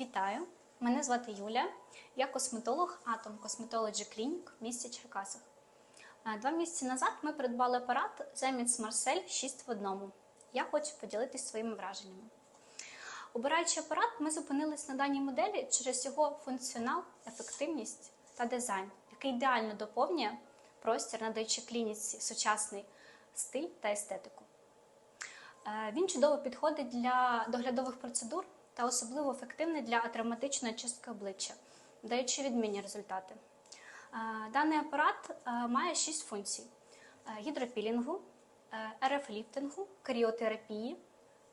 Вітаю! Мене звати Юля. Я косметолог Atom Cosmetology Clinic в місті Черкасах. Е, Два місяці назад ми придбали апарат Zemits Marcel 6 в одному. Я хочу поділитися своїми враженнями. Обираючи апарат, ми зупинились на даній моделі через його функціонал, ефективність та дизайн, який ідеально доповнює простір, надаючи клініці сучасний стиль та естетику. Е, Він чудово підходить для доглядових процедур та особливо ефективний для атравматичної чистки обличчя, даючи відмінні результати. Е, Даний апарат е, має 6 функцій: е, гідропілінгу, РФ-ліфтингу, кріотерапії,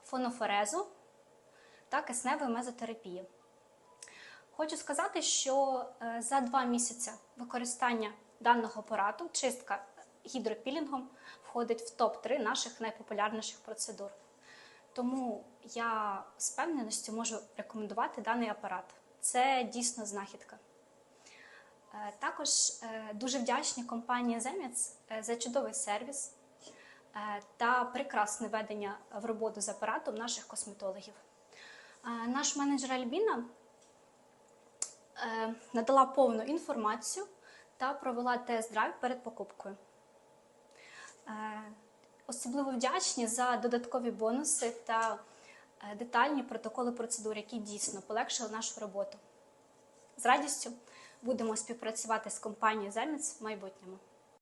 фонофорезу та кисневої мезотерапії. Хочу сказати, що за два місяці використання даного апарату чистка гідропілінгом входить в топ-3 наших найпопулярніших процедур. Тому я з певненістю можу рекомендувати даний апарат. Це дійсно знахідка. Е, Також е, дуже вдячні компанії е, за чудовий сервіс е, та прекрасне ведення в роботу з апаратом наших косметологів. Наш менеджер Альбіна надала повну інформацію та провела тест-драйв перед покупкою. Особливо вдячні за додаткові бонуси та детальні протоколи процедур, які дійсно полегшили нашу роботу. З радістю будемо співпрацювати з компанією Zemets в майбутньому.